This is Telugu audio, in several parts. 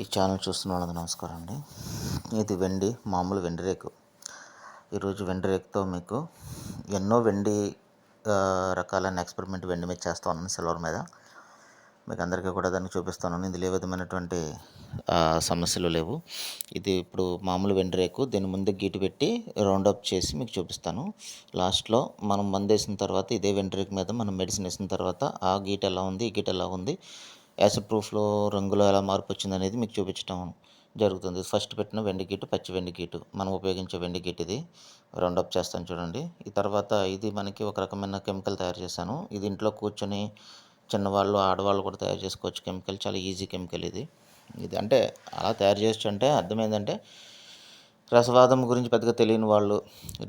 ఈ ఛానల్ చూస్తున్న వాళ్ళకి నమస్కారం అండి ఇది వెండి మామూలు వెండి రేకు. ఈరోజు వెండి రేకుతో మీకు ఎన్నో వెండి రకాలైన ఎక్స్పెరిమెంట్ వెండి మీద చేస్తూ ఉన్నాను సిల్వర్ మీద. మీకు అందరికీ కూడా దాన్ని చూపిస్తున్నాను ఇందులో ఏ విధమైనటువంటి సమస్యలు లేవు. ఇది ఇప్పుడు మామూలు వెండి రేకు. దీని ముందు గీటు పెట్టి రౌండ్ అప్ చేసి మీకు చూపిస్తాను. లాస్ట్లో మనం మందు వేసిన తర్వాత ఇదే వెండి రేకు మీద మనం మెడిసిన్ వేసిన తర్వాత ఆ గీట ఎలా ఉంది ఈ గీట ఎలా ఉంది యాసిడ్ ప్రూఫ్లో రంగులో ఎలా మార్పు వచ్చింది అనేది మీకు చూపించడం జరుగుతుంది. ఫస్ట్ పెట్టిన వెండి గీటు పచ్చి వెండి గీటు మనం ఉపయోగించే వెండి గీటు ఇది. రౌండ్ అప్ చేస్తాను చూడండి. ఈ తర్వాత ఇది మనకి ఒక రకమైన కెమికల్ తయారు చేశాను. ఇది ఇంట్లో కూర్చొని చిన్నవాళ్ళు ఆడవాళ్ళు కూడా తయారు చేసుకోవచ్చు. కెమికల్ చాలా ఈజీ కెమికల్ ఇది. ఇది అంటే అలా తయారు చేయొచ్చు అంటే అర్థం ఏంటంటే రసవాదం గురించి పెద్దగా తెలియని వాళ్ళు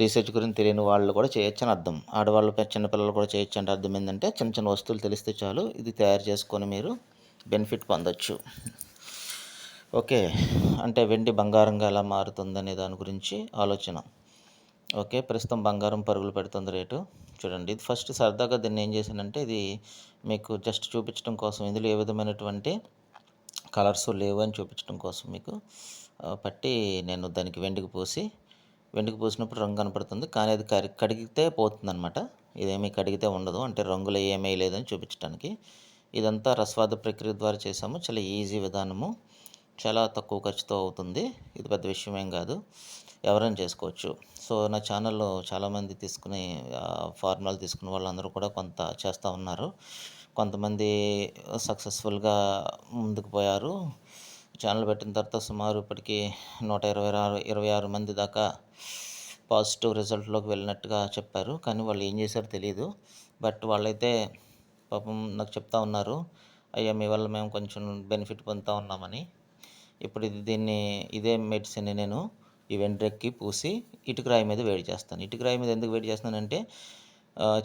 రీసెర్చ్ గురించి తెలియని వాళ్ళు కూడా చేయొచ్చు అని అర్థం. ఆడవాళ్ళు చిన్నపిల్లలు కూడా చేయొచ్చు అంటే అర్థం ఏంటంటే చిన్న చిన్న వస్తువులు తెలిస్తే చాలు. ఇది తయారు చేసుకొని మీరు బెనిఫిట్ పొందొచ్చు. ఓకే. అంటే వెండి బంగారంగా ఎలా మారుతుందనే దాని గురించి ఆలోచన. ఓకే. ప్రస్తుతం బంగారం పరుగులు పెడుతుంది రేటు. చూడండి. ఇది ఫస్ట్ సరదాగా దీన్ని ఏం చేశానంటే ఇది మీకు జస్ట్ చూపించడం కోసం ఇందులో ఏ విధమైనటువంటి కలర్స్ లేవు అని చూపించడం కోసం మీకు పట్టి నేను దానికి వెండికి పూసి వెండికి పూసినప్పుడు రంగు కనపడుతుంది. కానీ అది కడిగితే పోతుంది అనమాట ఇదేమీ కడిగితే ఉండదు. అంటే రంగులు ఏమీ లేదని చూపించడానికి ఇదంతా రసవాద ప్రక్రియ ద్వారా చేసాము చాలా ఈజీ విధానము. చాలా తక్కువ ఖర్చుతో అవుతుంది. ఇది పెద్ద విషయం ఏం కాదు. ఎవరైనా చేసుకోవచ్చు. సో నా ఛానల్లో చాలామంది తీసుకునే ఫార్ములాలు తీసుకున్న వాళ్ళందరూ కూడా కొంత చేస్తూ ఉన్నారు. కొంతమంది సక్సెస్ఫుల్గా ముందుకు పోయారు. ఛానల్ పెట్టిన తర్వాత సుమారు ఇప్పటికీ నూట ఇరవై ఆరు ఇరవై ఆరు మంది దాకా పాజిటివ్ రిజల్ట్లోకి వెళ్ళినట్టుగా చెప్పారు. కానీ వాళ్ళు ఏం చేశారో తెలియదు బట్ వాళ్ళైతే పాపం నాకు చెప్తా ఉన్నారు. అయ్యా మీ వల్ల మేము కొంచెం బెనిఫిట్ పొందుతూ ఉన్నామని. ఇప్పుడు ఇది దీన్ని ఇదే మెడిసిన్ నేను ఈ వెంట్రెక్కి పూసి ఇటుకరాయి మీద వేడి చేస్తాను. ఇటుకరాయి మీద ఎందుకు వేడి చేస్తానంటే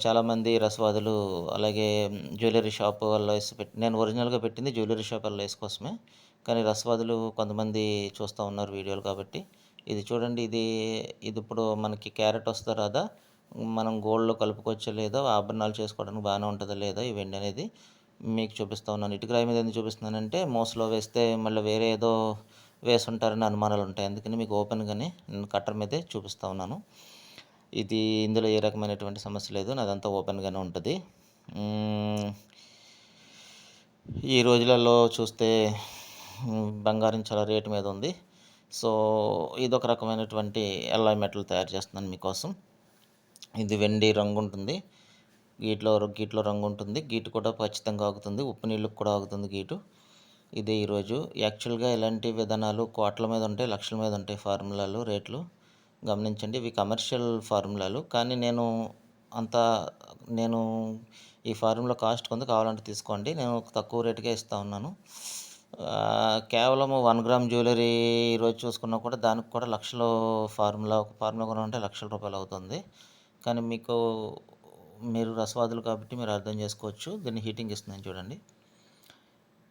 చాలామంది రసవాదులు అలాగే జ్యువెలరీ షాప్ వల్ల వేసి పెట్టి నేను ఒరిజినల్గా పెట్టింది జ్యువెలరీ షాప్ వల్ల వేసుకోసమే కానీ రసవాదులు కొంతమంది చూస్తూ ఉన్నారు వీడియోలు కాబట్టి. ఇది చూడండి ఇది ఇది ఇప్పుడు మనకి క్యారెట్ వస్తుందా రాదా? మనం గోల్డ్లో కలుపుకోవచ్చా లేదో ఆభరణాలు చేసుకోవడానికి బాగానే ఉంటుందో లేదో ఈ వెండి అనేది మీకు చూపిస్తూ ఉన్నాను. ఇటుకరాయి మీద ఎందుకు చూపిస్తున్నానంటే మోసలో వేస్తే మళ్ళీ వేరే ఏదో వేసుంటారని అనుమానాలు ఉంటాయి. అందుకని మీకు ఓపెన్గానే నేను కట్టర్ మీదే చూపిస్తూ ఉన్నాను. ఇది ఇందులో ఏ రకమైనటువంటి సమస్య లేదు. నాదంతా ఓపెన్గానే ఉంటుంది. ఈ రోజులలో చూస్తే బంగారం చాలా రేటు మీద ఉంది. సో ఇదొక రకమైనటువంటి ఎల్ఐ మెటల్ తయారు చేస్తున్నాను మీకోసం. ఇది వెండి రంగు ఉంటుంది. గీట్లో గీట్లో రంగు ఉంటుంది. గీటు కూడా ఖచ్చితంగా ఆగుతుంది. ఉప్పు నీళ్ళకు కూడా ఆగుతుంది గీటు. ఇదే ఈరోజు. యాక్చువల్గా ఇలాంటి విధానాలు కోట్ల మీద ఉంటాయి లక్షల మీద ఉంటాయి ఫార్ములాలు రేట్లు. గమనించండి ఇవి కమర్షియల్ ఫార్ములాలు. కానీ నేను అంత నేను ఈ ఫార్ములా కాస్ట్ కొంత కావాలంటే తీసుకోండి. నేను తక్కువ రేటుకే ఇస్తా ఉన్నాను. కేవలం వన్ గ్రామ్ జ్యువెలరీ ఈరోజు చూసుకున్నా కూడా దానికి కూడా లక్షలు ఫార్ములా ఒక ఫార్ములా కొనాలంటే లక్షల రూపాయలు అవుతుంది. కానీ మీకు మీరు రసవాదులు కాబట్టి మీరు అర్థం చేసుకోవచ్చు. దీన్ని హీటింగ్ ఇస్తున్నాను చూడండి.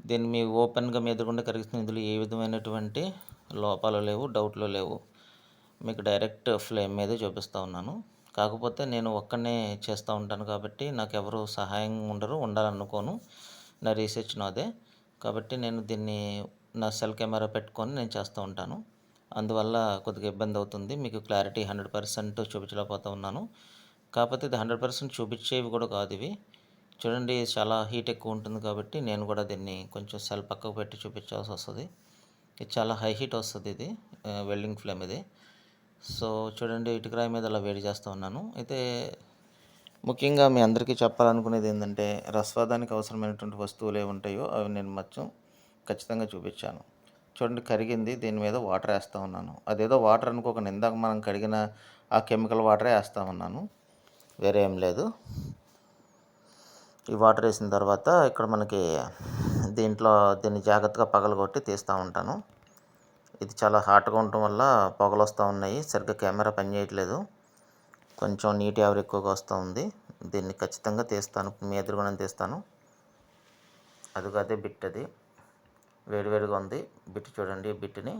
దీన్ని మీ ఓపెన్గా మీ ఎదురుకుండా కరిగిస్తున్న ఇందులో ఏ విధమైనటువంటి లోపాలు లేవు డౌట్లు లేవు. మీకు డైరెక్ట్ ఫ్లేమ్ మీదే చూపిస్తూ ఉన్నాను. కాకపోతే నేను ఒక్కనే చేస్తూ ఉంటాను కాబట్టి నాకు ఎవరు సహాయం ఉండరు ఉండాలనుకోను. నా రీసెర్చ్ నాదే. కాబట్టి నేను దీన్ని నా సెల్ కెమెరా పెట్టుకొని నేను చేస్తూ ఉంటాను. అందువల్ల కొద్దిగా ఇబ్బంది అవుతుంది. మీకు క్లారిటీ హండ్రెడ్ పర్సెంట్ చూపించలేకపోతూ ఉన్నాను. కాకపోతే ఇది హండ్రెడ్ పర్సెంట్ చూపించేవి కూడా కాదు ఇవి. చూడండి చాలా హీట్ ఎక్కువ ఉంటుంది కాబట్టి నేను కూడా దీన్ని కొంచెం సెల్ పక్కకు పెట్టి చూపించాల్సి వస్తుంది. ఇది చాలా హై హీట్ వస్తుంది ఇది వెల్డింగ్ ఫ్లేమ్ ఇది. సో చూడండి ఇటుకరాయి మీద అలా వేడి చేస్తూ ఉన్నాను. అయితే ముఖ్యంగా మీ అందరికీ చెప్పాలనుకునేది ఏంటంటే రస్వాదానికి అవసరమైనటువంటి వస్తువులు ఏవి ఉంటాయో అవి నేను మొత్తం ఖచ్చితంగా చూపించాను. చూడండి కరిగింది దీని మీద వాటర్ వేస్తూ ఉన్నాను. అదేదో వాటర్ అనుకోకుండా ఇందాక మనం కడిగిన ఆ కెమికల్ వాటరే వేస్తూ ఉన్నాను. వేరే ఏం లేదు. ఈ వాటర్ వేసిన తర్వాత ఇక్కడ మనకి దీంట్లో దీన్ని జాగ్రత్తగా పగలగొట్టి తీస్తూ ఉంటాను. ఇది చాలా హాట్గా ఉండటం వల్ల పొగలు వస్తూ ఉన్నాయి. సరిగ్గా కెమెరా పనిచేయట్లేదు కొంచెం నీటి ఆవిరి ఎక్కువగా వస్తూ ఉంది. దీన్ని ఖచ్చితంగా తీస్తాను. మీ ఎదురుగుణం తీస్తాను. అదిగో అదే బిట్ అది. వేడివేడిగా ఉంది. బిట్ చూడండి బిట్ని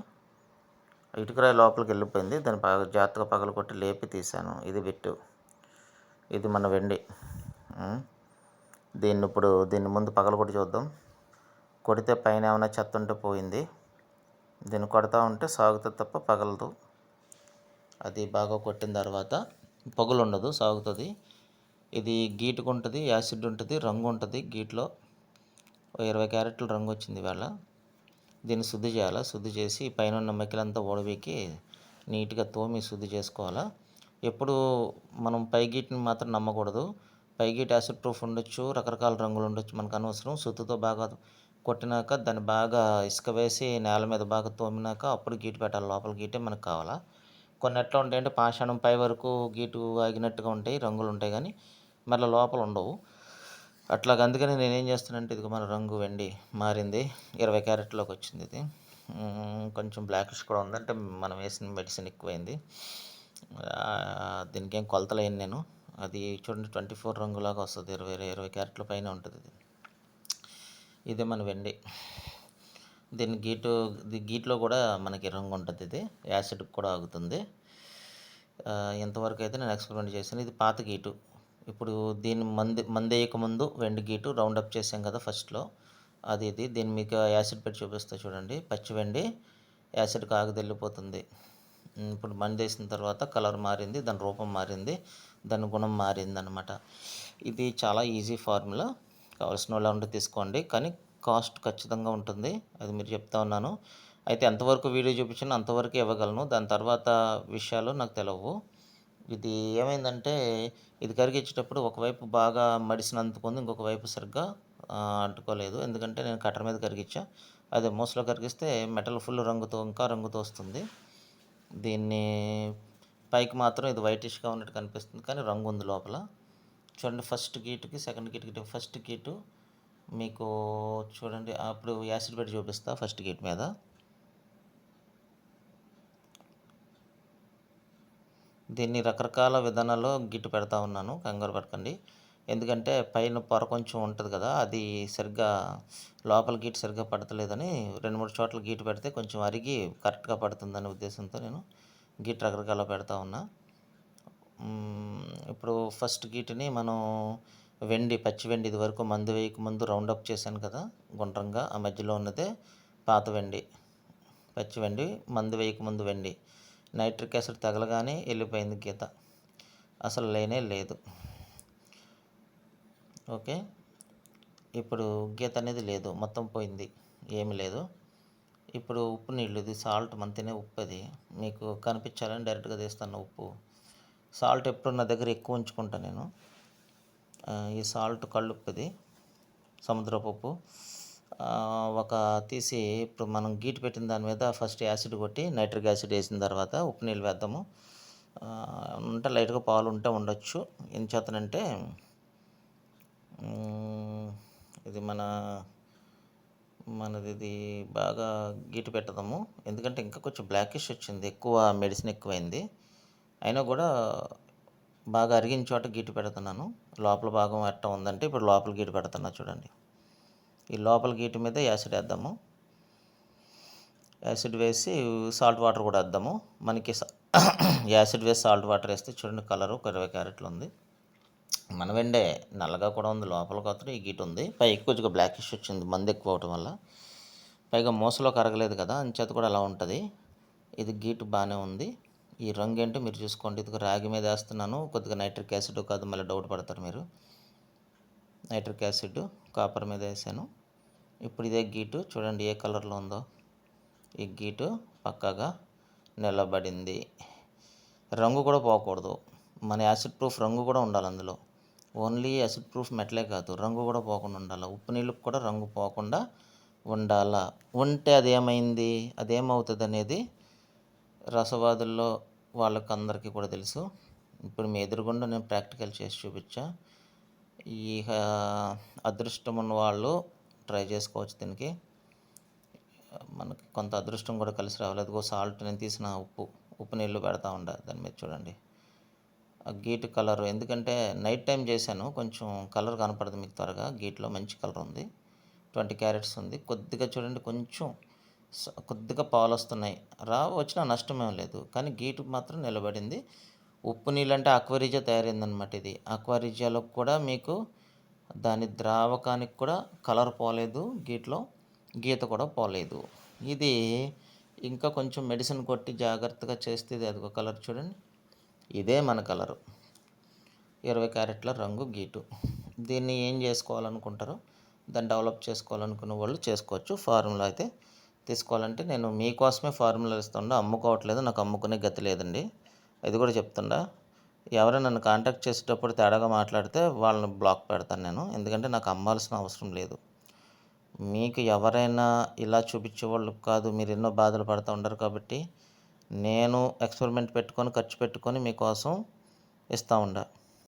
ఇటుకరాయి లోపలికి వెళ్ళిపోయింది. దాన్ని బాగా జాగ్రత్తగా పగలు కొట్టి లేపి తీశాను. ఇది బిట్టు. ఇది మన వెండి. దీన్ని ఇప్పుడు దీన్ని ముందు పగలు కొట్టి చూద్దాం. కొడితే పైన ఏమైనా చెత్త ఉంటే పోయింది. దీన్ని కొడతా ఉంటే సాగుతుంది తప్ప పగలదు. అది బాగా కొట్టిన తర్వాత పగులు ఉండదు సాగుతుంది. ఇది గీటుకు ఉంటుంది యాసిడ్ ఉంటుంది రంగు ఉంటుంది గీట్లో. ఇరవై క్యారెట్లు రంగు వచ్చింది ఇవాళ. దీన్ని శుద్ధి చేయాలా? శుద్ధి చేసి పైన ఉన్న మెక్కలంతా ఓడవెక్కి నీట్గా తోమి శుద్ధి చేసుకోవాలా? ఎప్పుడు మనం పైగీటిని మాత్రం నమ్మకూడదు. పైగీట్ యాసిడ్ ప్రూఫ్ ఉండొచ్చు రకరకాల రంగులు ఉండొచ్చు మనకు అనవసరం. సుత్తుతో బాగా కొట్టినాక దాన్ని బాగా ఇసుక వేసి నేల మీద బాగా తోమినాక అప్పుడు గీటు పెట్టాలి. లోపల గీటే మనకు కావాలా? కొన్ని ఎట్లా ఉంటాయంటే పాషాణం పై వరకు గీటు ఆగినట్టుగా ఉంటాయి రంగులు ఉంటాయి కానీ మళ్ళీ లోపల ఉండవు. అట్లాగ అందుకని నేనేం చేస్తానంటే ఇది మన రంగు వెండి మారింది. ఇరవై క్యారెట్లోకి వచ్చింది ఇది. కొంచెం బ్లాకిష్ కూడా ఉందంటే మనం వేసిన మెడిసిన్ ఎక్కువైంది. దీనికి ఏం కొలతలేను నేను. అది చూడండి ట్వంటీ ఫోర్ రంగులాగా వస్తుంది. ఇరవై ఇరవై క్యారెట్ల పైన ఉంటుంది ఇది. ఇదే మన వెండి. దీని గీటు గీట్లో కూడా మనకి రంగు ఉంటుంది ఇది. యాసిడ్ కూడా ఆగుతుంది. ఆ, ఇంతవరకు అయితే నేను ఎక్స్పెరిమెంట్ చేశాను. ఇది పాత గీటు. ఇప్పుడు దీన్ని మంది మందేయక ముందు వెండి గీటు రౌండ్ అప్ చేసాం కదా ఫస్ట్లో అది ఇది. దీన్ని మీకు యాసిడ్ పెట్టి చూపిస్తా చూడండి. పచ్చి వెండి యాసిడ్ కాగదెళ్ళిపోతుంది. ఇప్పుడు మంది వేసిన తర్వాత కలర్ మారింది దాని రూపం మారింది దాని గుణం మారింది అనమాట ఇది చాలా ఈజీ ఫార్ములా కావాల్సిన వాళ్ళు ఉంటే తీసుకోండి. కానీ కాస్ట్ ఖచ్చితంగా ఉంటుంది. అది మీరు చెప్తా ఉన్నాను. అయితే ఎంతవరకు వీడియో చూపించినా అంతవరకు ఇవ్వగలను. దాని తర్వాత విషయాలు నాకు తెలియవు ఇది ఏమైందంటే ఇది కరిగించేటప్పుడు ఒకవైపు బాగా మడిసిన అంటుకుంది ఇంకొక వైపు సరిగ్గా అంటుకోలేదు. ఎందుకంటే నేను కట్టర్ మీద కరిగించా అదే మూసలో కరిగిస్తే మెటల్ ఫుల్ రంగుతో ఇంకా రంగుతో వస్తుంది. దీన్ని పైకి మాత్రం ఇది వైటిష్గా ఉన్నట్టు కనిపిస్తుంది. కానీ రంగు ఉంది లోపల. చూడండి ఫస్ట్ గీటుకి సెకండ్ గీటుకి ఫస్ట్ గీటు మీకు చూడండి అప్పుడు యాసిడ్ పెట్టి చూపిస్తా ఫస్ట్ గీట్ మీద. దీన్ని రకరకాల విధానాల్లో గిట్టు పెడతా ఉన్నాను కంగారు పడకండి. ఎందుకంటే పైన పొర కొంచెం ఉంటుంది కదా అది సరిగ్గా లోపల గీటు సరిగ్గా పడతలేదని రెండు మూడు చోట్ల గీటు పెడితే కొంచెం అరిగి కరెక్ట్గా పడుతుందనే ఉద్దేశంతో నేను గీటు రకరకాల పెడతా ఉన్నా. ఇప్పుడు ఫస్ట్ గీటుని మనం వెండి పచ్చి వెండి ఇది వరకు మందు వేయక ముందు రౌండ్ అప్ చేశాను కదా గుండ్రంగా ఆ మధ్యలో ఉన్నదే పాత వెండి పచ్చి వెండి మందు వేయక ముందు వెండి. నైట్రిక్ యాసిడ్ తగలగానే వెళ్ళిపోయింది గీత. అసలు లేనే లేదు. ఓకే? ఇప్పుడు గీత అనేది లేదు. మొత్తం పోయింది. ఏమీ లేదు. ఇప్పుడు ఉప్పు నీళ్ళు ఇది సాల్ట్ మంతనే ఉప్పు అది. మీకు కనిపించాలని డైరెక్ట్గా తీస్తాను ఉప్పు. సాల్ట్ ఎప్పుడు నా దగ్గర ఎక్కువ ఉంచుకుంటాను నేను. ఈ సాల్ట్ కళ్ళుప్పు ఇది. సముద్రపు ఉప్పు. ఒక తీసి ఇప్పుడు మనం గీటు పెట్టిన దాని మీద ఫస్ట్ యాసిడ్ కొట్టి నైట్రిక్ యాసిడ్ వేసిన తర్వాత ఉప్పు నీళ్ళు వేద్దాము. ఉంటే లైట్గా పాలు ఉంటే ఉండొచ్చు. ఏం చేతనంటే ఇది మన మనది ఇది బాగా గీటు పెట్టదాము. ఎందుకంటే ఇంకా కొంచెం బ్లాకిష్ వచ్చింది ఎక్కువ మెడిసిన్ ఎక్కువైంది. అయినా కూడా బాగా అరిగిన చోట గీటు పెడుతున్నాను. లోపల భాగం ఎట్ట ఉందంటే ఇప్పుడు లోపల గీటు పెడుతున్నా చూడండి. ఈ లోపల గీటు మీద యాసిడ్ వేద్దాము. యాసిడ్ వేసి సాల్ట్ వాటర్ కూడా వేద్దాము. మనకి సా- యాసిడ్ వేసి సాల్ట్ వాటర్ వేస్తే చూడండి కలరు ఒక ఇరవై క్యారెట్లు ఉంది. మన వెండే నల్లగా కూడా ఉంది లోపల కొత్త ఈ గీట్ ఉంది. పైకి కొద్దిగా ఇష్యూ వచ్చింది మంది ఎక్కువ అవటం వల్ల. పైగా మూసలో కరగలేదు కదా అంచేత కూడా అలా ఉంటుంది. ఇది గీటు బాగానే ఉంది. ఈ రంగు ఏంటో మీరు చూసుకోండి. ఇది రాగి మీద వేస్తున్నాను. కొద్దిగా నైట్రిక్ యాసిడ్ కాదు మళ్ళీ డౌట్ పడతారు మీరు. నైట్రిక్ యాసిడ్ కాపర్ మీద వేసాను. ఇప్పుడు ఇదే గీటు. చూడండి ఏ కలర్లో ఉందో. ఈ గీటు పక్కగా నిలబడింది. రంగు కూడా పోకూడదు. మన యాసిడ్ ప్రూఫ్ రంగు కూడా ఉండాలి అందులో. ఓన్లీ యాసిడ్ ప్రూఫ్ మెట్లే కాదు రంగు కూడా పోకుండా ఉండాలి. ఉప్పు నీళ్ళకి కూడా రంగు పోకుండా ఉండాలా. ఉంటే అదేమైంది? అదేమవుతుంది అనేది రసవాదుల్లో వాళ్ళకి అందరికీ కూడా తెలుసు. ఇప్పుడు మీ ఎదురుగుండా నేను ప్రాక్టికల్ చేసి చూపించా. ఈ అదృష్టం ఉన్న వాళ్ళు ట్రై చేసుకోవచ్చు దీనికి. మనకి కొంత అదృష్టం కూడా కలిసి రావాలి. అదిగో సాల్ట్ నేను తీసిన ఉప్పు ఉప్పు నీళ్ళు పెడతా ఉండ దాని మీద చూడండి. ఆ గీట్ కలర్ ఎందుకంటే నైట్ టైం చేశాను కొంచెం కలర్ కనపడదు మీకు త్వరగా. గీట్లో మంచి కలర్ ఉంది. ట్వంటీ క్యారెట్స్ ఉంది. కొద్దిగా చూడండి కొంచెం కొద్దిగా పాలు వస్తున్నాయి. రా వచ్చినా నష్టమేం లేదు. కానీ గీటు మాత్రం నిలబడింది. ఉప్పు నీళ్ళు అంటే అక్వరీజా తయారైందనమాట ఇది. అక్వారిజియాలో కూడా మీకు దాని ద్రావకానికి కూడా కలర్ పోలేదు గీట్లో గీత కూడా పోలేదు. ఇది ఇంకా కొంచెం మెడిసిన్ కొట్టి జాగ్రత్తగా చేస్తే ఇది ఒక కలర్ చూడండి. ఇదే మన కలరు. ఇరవై క్యారెట్ల రంగు గీటు. దీన్ని ఏం చేసుకోవాలనుకుంటారో దాన్ని డెవలప్ చేసుకోవాలనుకున్న వాళ్ళు చేసుకోవచ్చు. ఫార్ములా అయితే తీసుకోవాలంటే నేను మీకోసమే ఫార్ములా ఇస్తుండ అమ్ముకోవట్లేదు నాకు అమ్ముకునే గతి లేదండి. అది కూడా చెప్తుండా ఎవరైనా నన్ను కాంటాక్ట్ చేసేటప్పుడు తేడాగా మాట్లాడితే వాళ్ళని బ్లాక్ పెడతాను నేను. ఎందుకంటే నాకు అమ్మాల్సిన అవసరం లేదు. మీకు ఎవరైనా ఇలా చూపించే వాళ్ళు కాదు. మీరు ఎన్నో బాధలు పడుతూ ఉండరు కాబట్టి నేను ఎక్స్పెరిమెంట్ పెట్టుకొని ఖర్చు పెట్టుకొని మీకోసం ఇస్తూ ఉండా.